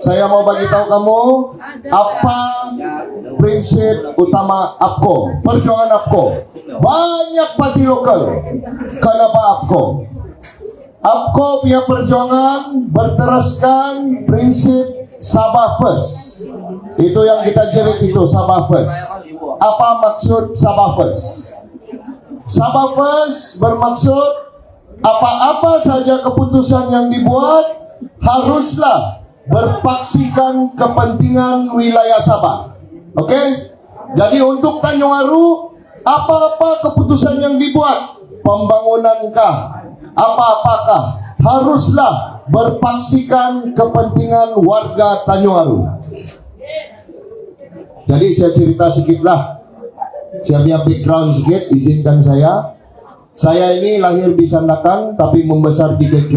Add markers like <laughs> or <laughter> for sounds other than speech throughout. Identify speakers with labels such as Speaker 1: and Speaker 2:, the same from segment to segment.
Speaker 1: Saya mau bagi tahu kamu apa prinsip utama APKO, perjuangan APKO. Banyak parti lokal. Kenapa APKO? APKO punya perjuangan berteraskan prinsip Sabah First. Itu yang kita jerit itu Sabah First. Apa maksud Sabah First? Sabah First bermaksud apa-apa saja keputusan yang dibuat haruslah berpaksikan kepentingan wilayah Sabah. Oke? Jadi untuk Tanjung Aru, apa-apa keputusan yang dibuat, pembangunankah, apa-apakah, haruslah berpaksikan kepentingan warga Tanjung Aru. Jadi saya cerita sedikit lah. Saya punya background sedikit, izinkan saya. Saya ini lahir di Sandakan, tapi membesar di GG.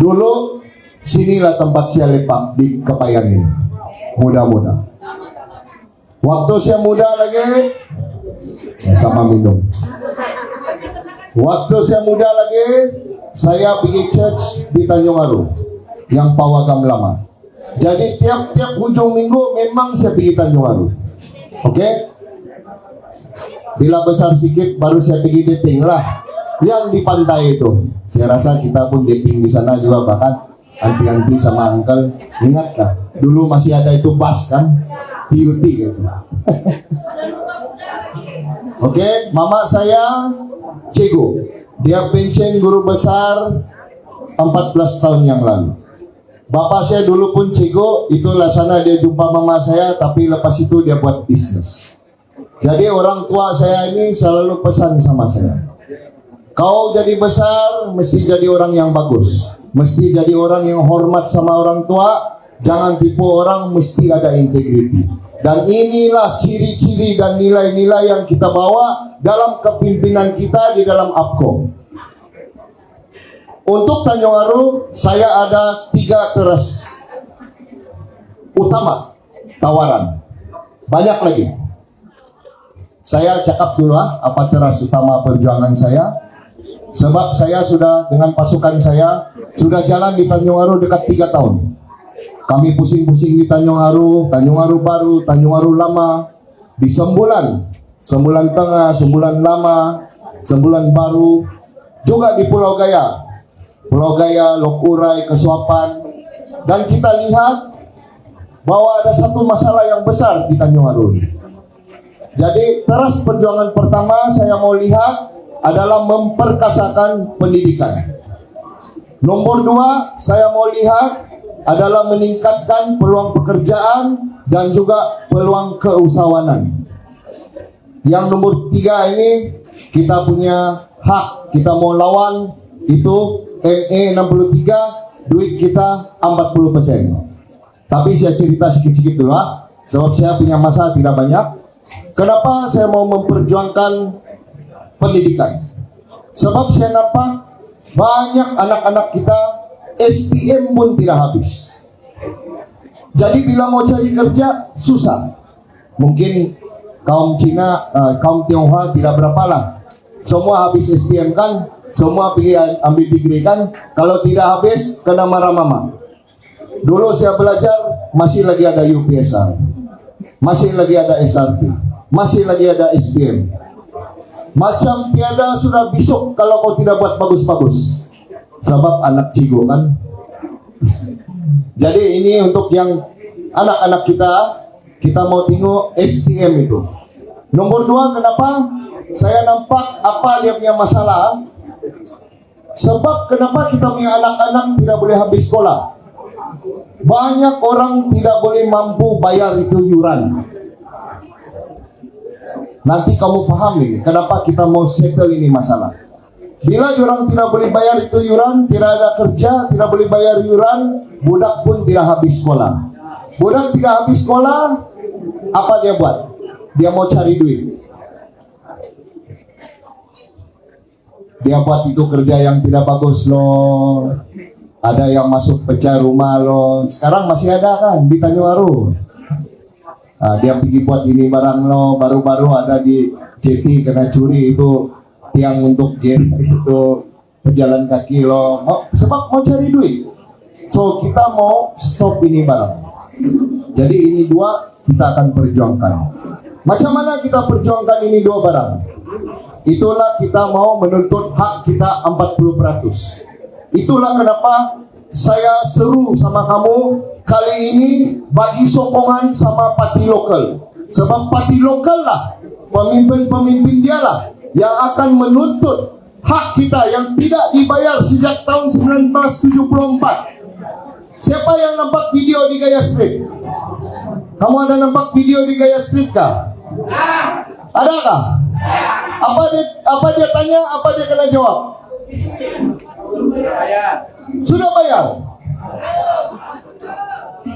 Speaker 1: Dulu sinilah tempat saya lepak di Kepayan ini. Muda-muda. Waktu saya muda lagi, ya sama minum. Waktu saya muda lagi, saya pergi church di Tanjung Aru, yang pawagam lama. Jadi tiap-tiap ujung minggu memang saya pergi Tanjung Aru. Oke? Bila besar sedikit baru saya pergi dating lah. Yang di pantai itu. Saya rasa kita pun dating di sana juga bahkan anti-anti sama uncle. Ingatkah? Dulu masih ada itu bus kan? PUT gitu. <laughs> Oke, mama saya Cego. Dia pensiun guru besar 14 tahun yang lalu. Bapak saya dulu pun Cego, itulah sana dia jumpa mama saya, tapi lepas itu dia buat bisnis. Jadi orang tua saya ini selalu pesan sama saya. Kau jadi besar, mesti jadi orang yang bagus. Mesti jadi orang yang hormat sama orang tua. Jangan tipu orang, mesti ada integriti. Dan inilah ciri-ciri dan nilai-nilai yang kita bawa dalam kepimpinan kita di dalam APKO. Untuk Tanjung Aru, saya ada tiga teras utama tawaran. Banyak lagi. Saya cakap dulu ah, apa teras utama perjuangan saya. Sebab saya sudah dengan pasukan saya sudah jalan di Tanjung Aru dekat tiga tahun. Kami pusing-pusing di Tanjung Aru, Tanjung Aru baru, Tanjung Aru lama. Di sembulan, sembulan tengah, sembulan lama, sembulan baru. Juga di Pulau Gaya, Pulau Gaya, Lokurai, Kesuapan. Dan kita lihat bahwa ada satu masalah yang besar di Tanjung Aru. Jadi teras perjuangan pertama saya mau lihat adalah memperkasakan pendidikan. Nomor dua, saya mau lihat adalah meningkatkan peluang pekerjaan dan juga peluang keusahawanan. Yang nomor tiga ini kita punya hak, kita mau lawan itu ME 63, duit kita 40 persen. Tapi saya cerita sedikit-sedikit dulu sebab saya punya masa tidak banyak. Kenapa saya mau memperjuangkan pendidikan? Sebab saya nampak banyak anak-anak kita SPM pun tidak habis. Jadi bila mau cari kerja susah. Mungkin kaum Cina, uh, kaum Tionghoa tidak berapa lah. Semua habis SPM kan, semua pergi ambil degree kan. Kalau tidak habis kena marah mama. Dulu saya belajar masih lagi ada UPSR, masih lagi ada SRP, masih lagi ada SPM. Macam tiada sudah besok kalau kau tidak buat bagus-bagus. Sebab anak cigo kan. Jadi ini untuk yang anak-anak kita, kita mau tengok SPM itu. Nomor dua, kenapa saya nampak apa dia punya masalah? Sebab kenapa kita punya anak-anak tidak boleh habis sekolah? Banyak orang tidak boleh mampu bayar itu yuran. Nanti kamu paham ini, kenapa kita mau settle ini masalah. Bila orang tidak boleh bayar itu yuran, tidak ada kerja, tidak boleh bayar yuran, budak pun tidak habis sekolah. Budak tidak habis sekolah, apa dia buat? Dia mau cari duit. Dia buat itu kerja yang tidak bagus loh. Ada yang masuk pecah rumah loh. Sekarang masih ada kan di Tanjung Aru. Nah, dia pergi buat ini barang lo baru-baru ada di JP kena curi itu tiang untuk jet <laughs> itu pejalan kaki lo mau, sebab mau cari duit So kita mau stop ini barang. Jadi ini dua kita akan perjuangkan. Macam mana kita perjuangkan ini dua barang? Itulah kita mau menuntut hak kita 40%. Itulah kenapa saya seru sama kamu kali ini bagi sokongan sama parti lokal. Sebab parti lokal lah, pemimpin-pemimpin dia lah yang akan menuntut hak kita yang tidak dibayar sejak tahun 1974. Siapa yang nampak video di Gaya Street? Kamu ada nampak video di Gaya Street kah? Ada kah? Apa dia apa dia tanya? Apa dia kena jawab? Sudah bayar.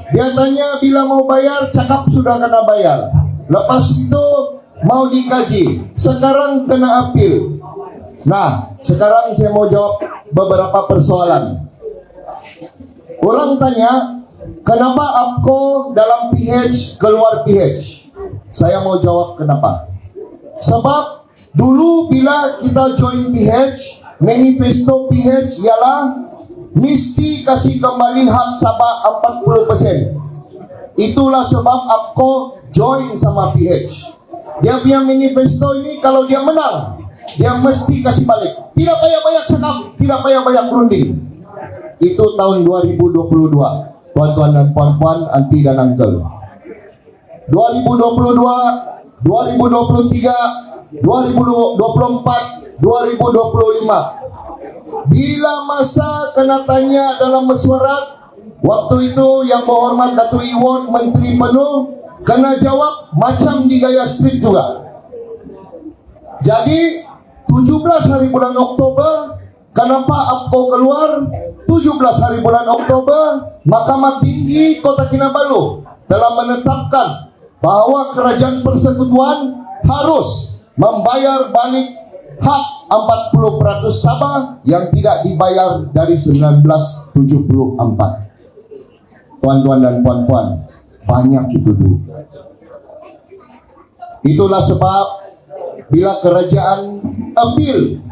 Speaker 1: Dia tanya bila mau bayar, cakap sudah kena bayar. Lepas itu mau dikaji. Sekarang kena apil. Nah, sekarang saya mau jawab beberapa persoalan. Orang tanya, kenapa APKO dalam PH keluar PH? Saya mau jawab kenapa. Sebab dulu bila kita join PH, manifesto PH ialah mesti kasih kembali hak Sabah 40%. Itulah sebab APKO join sama PH. Dia punya manifesto ini kalau dia menang, dia mesti kasih balik. Tidak payah banyak cakap, tidak payah banyak berunding. Itu tahun 2022, tuan-tuan dan puan-puan, anti dan uncle. 2022, 2023, 2024, 2025. Bila masa kena tanya dalam mesyuarat, waktu itu yang berhormat Datuk Iwan Menteri Penuh kena jawab macam di Gaya Street juga. Jadi 17 hari bulan Oktober kenapa APKO keluar 17 hari bulan Oktober Mahkamah Tinggi Kota Kinabalu telah menetapkan bahwa kerajaan persekutuan harus membayar balik hak 40% Sabah yang tidak dibayar dari 1974. Tuan-tuan dan puan-puan, banyak itu duit. Itulah sebab bila kerajaan appeal,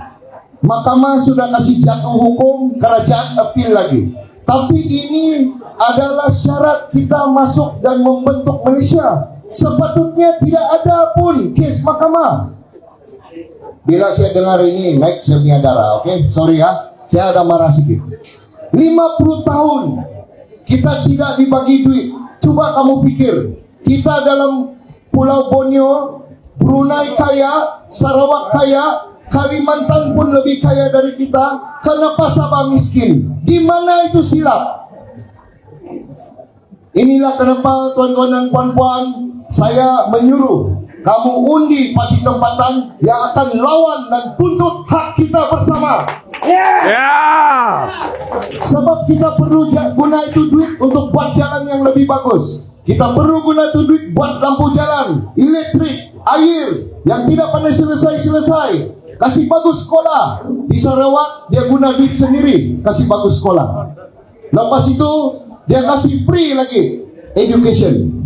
Speaker 1: mahkamah sudah kasih jatuh hukum, kerajaan appeal lagi. Tapi ini adalah syarat kita masuk dan membentuk Malaysia. Sepatutnya tidak ada pun kes mahkamah. Bila saya dengar ini naik saya punya darah, oke? Okay? Sorry ya, saya ada marah sedikit. 50 tahun kita tidak dibagi duit. Coba kamu pikir, kita dalam Pulau Borneo, Brunei kaya, Sarawak kaya, Kalimantan pun lebih kaya dari kita. Kenapa Sabah miskin? Di mana itu silap? Inilah kenapa tuan-tuan dan puan-puan saya menyuruh kamu undi parti tempatan yang akan lawan dan tuntut hak kita bersama.
Speaker 2: Ya.
Speaker 1: Sebab kita perlu guna itu duit untuk buat jalan yang lebih bagus. Kita perlu guna itu duit buat lampu jalan, elektrik, air yang tidak pandai selesai-selesai. Kasih bagus sekolah. Di Sarawak dia guna duit sendiri, kasih bagus sekolah. Lepas itu dia kasih free lagi education.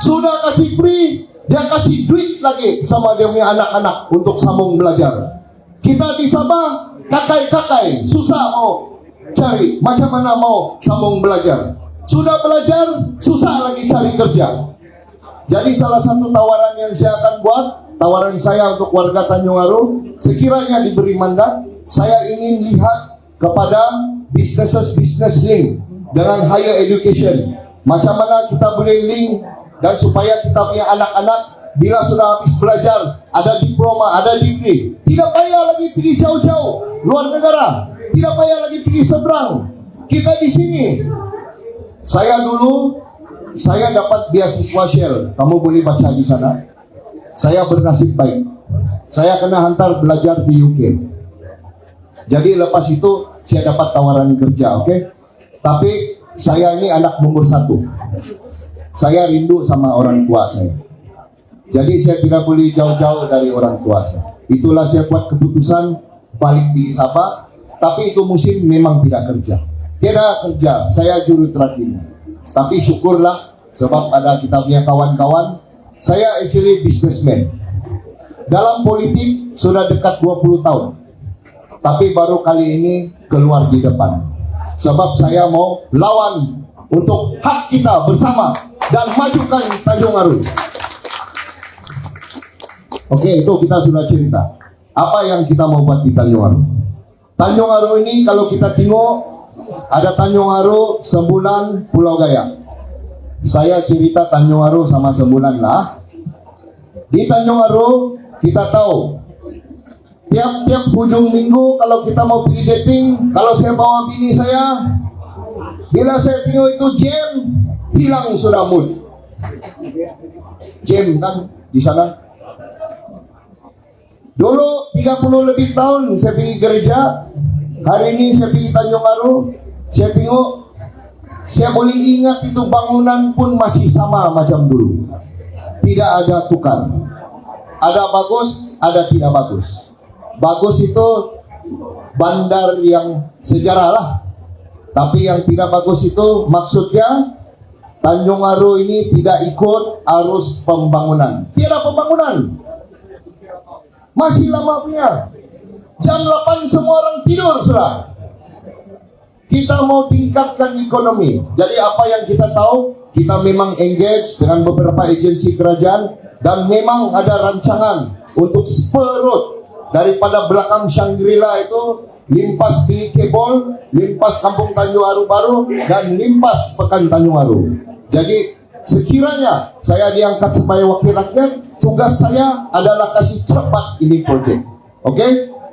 Speaker 1: Sudah kasih free, dia kasih duit lagi sama dia punya anak-anak untuk sambung belajar. Kita di Sabah kakai-kakai, susah mau cari macam mana mau sambung belajar. Sudah belajar, susah lagi cari kerja. Jadi salah satu tawaran yang saya akan buat, tawaran saya untuk warga Tanjung Aru, sekiranya diberi mandat, saya ingin lihat kepada businesses business link dengan higher education. Macam mana kita boleh link dan supaya kita punya anak-anak bila sudah habis belajar, ada diploma, ada degree, tidak payah lagi pergi jauh-jauh luar negara, tidak payah lagi pergi seberang. Kita di sini. Saya dulu saya dapat beasiswa Shell. Kamu boleh baca di sana. Saya bernasib baik. Saya kena hantar belajar di UK. Jadi lepas itu saya dapat tawaran kerja, oke? Tapi saya ini anak nomor satu. Saya rindu sama orang tua saya. Jadi saya tidak boleh jauh-jauh dari orang tua saya. Itulah saya buat keputusan balik di Sabah. Tapi itu musim memang tidak kerja. Tidak kerja, saya juru terakhir. Tapi syukurlah sebab ada kita punya kawan-kawan. Saya actually businessman. Dalam politik sudah dekat 20 tahun. Tapi baru kali ini keluar di depan. sebab saya mau lawan untuk hak kita bersama dan majukan Tanjung Aru. Oke, itu kita sudah cerita. Apa yang kita mau buat di Tanjung Aru? Tanjung Aru ini kalau kita tengok ada Tanjung Aru sebulan Pulau Gaya. Saya cerita Tanjung Aru sama sebulan lah. Di Tanjung Aru kita tahu tiap-tiap hujung minggu kalau kita mau pergi dating, kalau saya bawa bini saya, bila saya tengok itu jam, hilang sudah mood. Jam kan di sana. Dulu 30 lebih tahun saya pergi gereja, hari ini saya pergi Tanjung Aru, saya tengok, saya boleh ingat itu bangunan pun masih sama macam dulu. Tidak ada tukar. Ada bagus, ada tidak bagus. Bagus itu bandar yang sejarah lah. Tapi yang tidak bagus itu maksudnya Tanjung Aru ini tidak ikut arus pembangunan. Tiada pembangunan. Masih lama punya. Jam 8 semua orang tidur sudah. Kita mau tingkatkan ekonomi. Jadi apa yang kita tahu, kita memang engage dengan beberapa agensi kerajaan dan memang ada rancangan untuk spurut daripada belakang Shangri-La itu limpas di Kebol, limpas Kampung Tanjung Aru Baru dan limpas Pekan Tanjung Aru. Jadi sekiranya saya diangkat sebagai wakil rakyat, tugas saya adalah kasih cepat ini proyek. Oke?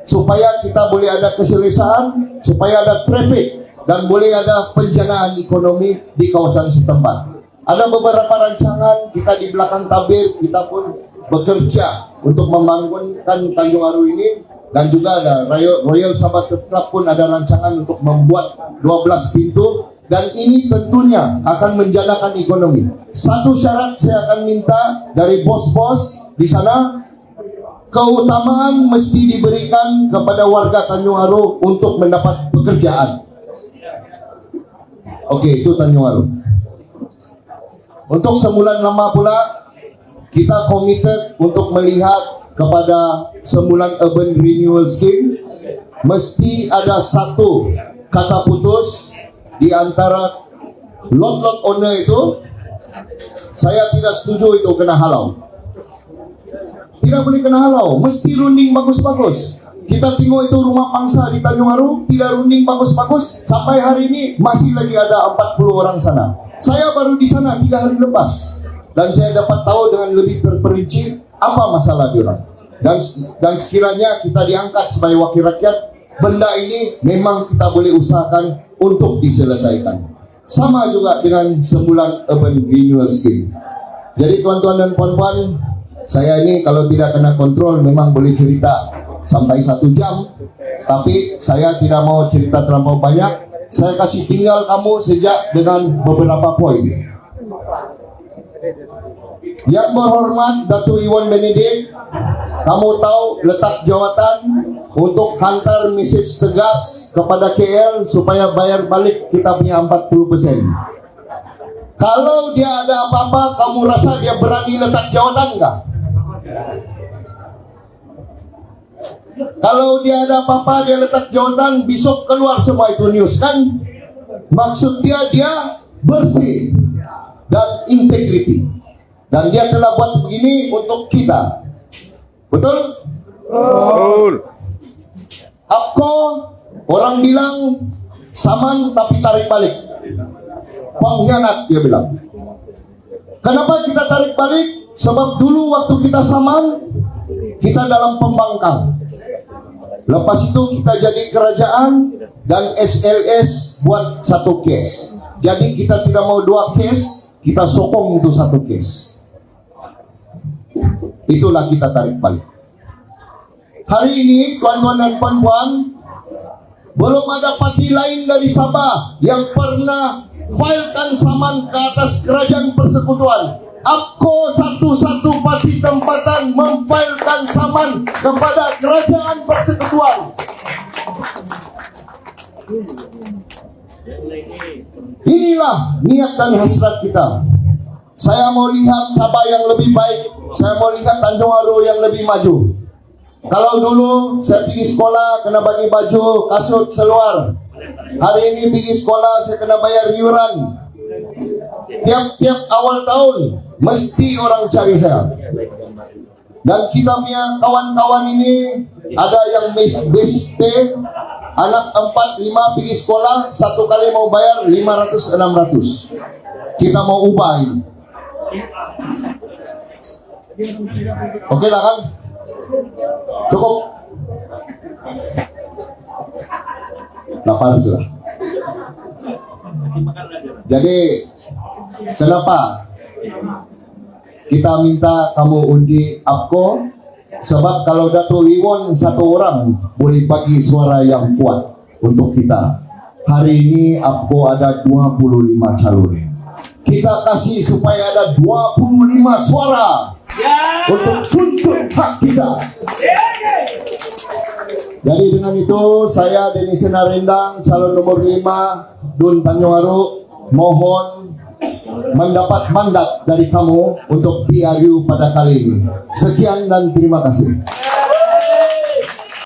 Speaker 1: Supaya kita boleh ada keselesaan, supaya ada traffic dan boleh ada penjanaan ekonomi di kawasan setempat. Ada beberapa rancangan kita di belakang tabir kita pun bekerja untuk membangunkan Tanjung Aru ini dan juga ada Royal, Royal Sabbath Club pun ada rancangan untuk membuat 12 pintu dan ini tentunya akan menjanakan ekonomi. Satu syarat saya akan minta dari bos-bos di sana keutamaan mesti diberikan kepada warga Tanjung Aru untuk mendapat pekerjaan. Oke, itu Tanjung Aru. Untuk sebulan lama pula kita komited untuk melihat kepada sebulan urban renewal scheme mesti ada satu kata putus di antara lot-lot owner itu. Saya tidak setuju itu kena halau. Tidak boleh kena halau. Mesti runding bagus-bagus. Kita tengok itu rumah pangsa di Tanjung Aru tidak runding bagus-bagus. Sampai hari ini masih lagi ada 40 orang sana. Saya baru di sana tiga hari lepas. Dan saya dapat tahu dengan lebih terperinci apa masalah diorang dan dan sekiranya kita diangkat sebagai wakil rakyat benda ini memang kita boleh usahakan untuk diselesaikan. Sama juga dengan sebulan urban renewal scheme. Jadi tuan-tuan dan puan-puan saya ini kalau tidak kena kontrol memang boleh cerita sampai satu jam. Tapi saya tidak mau cerita terlalu banyak. Saya kasih tinggal kamu sejak dengan beberapa poin yang berhormat Datu Iwan Benedik, kamu tahu letak jawatan untuk hantar message tegas kepada KL supaya bayar balik kita punya 40%. Kalau dia ada apa-apa, kamu rasa dia berani letak jawatan enggak? Kalau dia ada apa-apa, dia letak jawatan, besok keluar semua itu news kan? Maksud dia dia bersih dan integriti. Dan dia telah buat begini untuk kita. Betul?
Speaker 2: Betul.
Speaker 1: Apko orang bilang saman tapi tarik balik. Pengkhianat dia bilang. Kenapa kita tarik balik? Sebab dulu waktu kita saman kita dalam pembangkang. Lepas itu kita jadi kerajaan dan SLS buat satu case. Jadi kita tidak mau dua case, kita sokong untuk satu case. Itulah kita tarik balik. Hari ini tuan-tuan dan puan-puan belum ada parti lain dari Sabah yang pernah filekan saman ke atas kerajaan persekutuan. APKO satu-satu parti tempatan memfilekan saman kepada kerajaan persekutuan. Inilah niat dan hasrat kita. Saya mau lihat Sabah yang lebih baik. Saya mau lihat Tanjung Aru yang lebih maju. Kalau dulu saya pergi sekolah kena bagi baju kasut seluar. Hari ini pergi sekolah saya kena bayar iuran. Tiap-tiap awal tahun mesti orang cari saya. Dan kita punya kawan-kawan ini ada yang pay, anak 4 5 pergi sekolah, satu kali mau bayar 500 600. Kita mau ubah ini. Oke lah kan? Cukup. Lapar sudah. Jadi kenapa kita minta kamu undi APKO? Sebab kalau Dato' Iwon satu orang boleh bagi suara yang kuat untuk kita. Hari ini APKO ada 25 calon. Kita kasih supaya ada 25 suara untuk tuntut hak kita. Jadi dengan itu saya Denis Senarendang calon nomor 5 Dun Tanjung mohon mendapat mandat dari kamu untuk PRU pada kali ini. Sekian dan terima kasih.